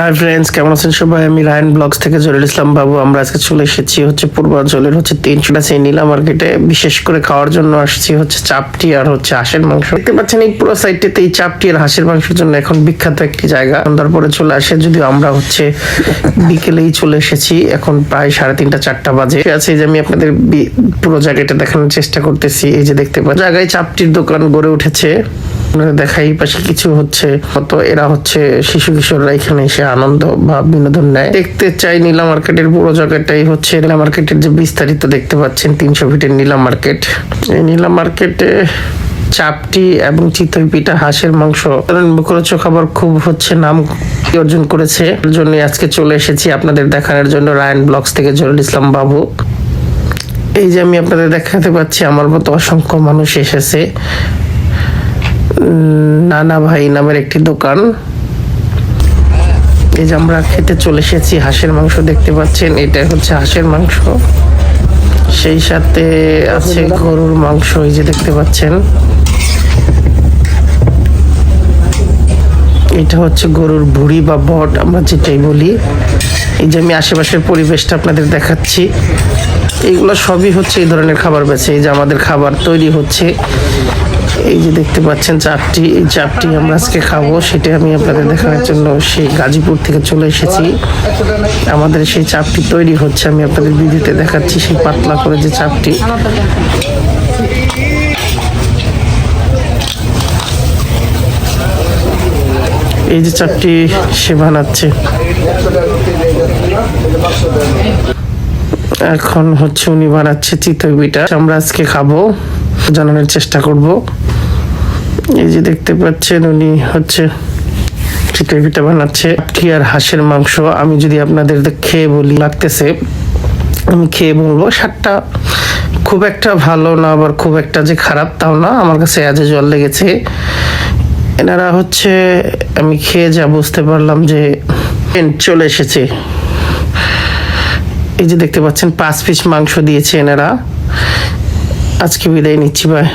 Hi friends কেমন আছেন সবাই? আমি রায়ন ব্লগস থেকে জলিল ইসলাম বাবু। আমরা আজকে চলে এসেছি হচ্ছে পূর্বাঞ্চলের হচ্ছে তিনশোটা সেই নীলা মার্কেটে। বিশেষ করে খাওয়ার জন্য আসছি হচ্ছে চাপটি আর হচ্ছে হাঁসের মাংস। দেখতে পাচ্ছেন এই পুরো সাইডটাতে এই চাপটি আর হাঁসের মাংসের জন্য এখন বিখ্যাত একটি জায়গা। সন্ধ্যার পরে চলে আসে, যদিও আমরা হচ্ছে বিকেলেই চলে এসেছি। এখন প্রায় সাড়ে তিনটা, চারটা বাজে। আছে যে আমি আপনাদের পুরো জায়গাটা দেখানোর চেষ্টা করতেছি। এই যে দেখতে পাচ্ছেন, জায়গায় চাপটির দোকান গড়ে উঠেছে। আপনারা দেখাই, পাশে কিছু হচ্ছে। কত এরা হচ্ছে শিশু কিশোররা এখানে এসে আনন্দ বা বিনোদন নেয়। দেখতে চাই নীলা মার্কেটের পুরো জায়গাটাই হচ্ছে নীলা মার্কেটের যে বিস্তারিত দেখতে পাচ্ছেন, তিনশো ফিটের নীলা মার্কেট। এই নীলা মার্কেটে চাপটি এবং চিতই পিঠা হাঁসের মাংস, কারণ মুখরোচক খাবার খুব হচ্ছে নাম অর্জন করেছে। জন্য আজকে চলে এসেছি আপনাদের দেখানোর জন্য রায়ন ব্লগস থেকে জরুল ইসলাম বাবু। এই যে আমি আপনাদের দেখাতে পাচ্ছি, আমার মতো অসংখ্য মানুষ এসেছে। নানা ভাই নামের একটি দোকান। এই যে আমরা খেতে চলে এসেছি, হাঁসের মাংস দেখতে পাচ্ছেন। এটা হচ্ছে হাঁসের মাংস। সেই সাথে আছে গরুর মাংস, এই যে দেখতে পাচ্ছেন। এটা হচ্ছে গরুর ভুড়ি বা বট, আমরা যেটাই বলি। এই যে আমি আশেপাশের পরিবেশটা আপনাদের দেখাচ্ছি। এইগুলো সবই হচ্ছে এই ধরনের খাবার বেছে। এই যে আমাদের খাবার তৈরি হচ্ছে। এই যে দেখতে পাচ্ছেন চাপটি এই চাপটি আমরা আজকে খাব, সেটা আমি আপনাদের দেখানোর জন্য সেই গাজীপুর থেকে চলে এসেছি। আমাদের সেই চাপটি তৈরি হচ্ছে, আমি আপনাদের ভিডিওতে দেখাচ্ছি সেই পাতলা করে যে চাপটি এই যে চাপটি সে বানাচ্ছে। এখন হচ্ছে উনি বানাচ্ছে চিতই পিঠা। আমরা আজকে খাব, জানানোর চেষ্টা করব। এই যে দেখতে পাচ্ছেন, উনি হচ্ছে চিতই পিঠা বানাচ্ছে। কি আর হাঁসের মাংস, আমি যদি আপনাদের খেয়ে বলি, লাগতেছে। আমি খেয়ে বলব, স্বাদটা খুব একটা ভালো না, আবার খুব একটা যে খারাপ তাও না, আমার কাছে আজে জল লেগেছে। এনারা হচ্ছে, আমি খেয়ে যা বুঝতে পারলাম যে, চলে এসেছে। এই যে দেখতে পাচ্ছেন পাঁচ পিস মাংস দিয়েছে এনারা। আজকে বিদায় নিচ্ছি ভাই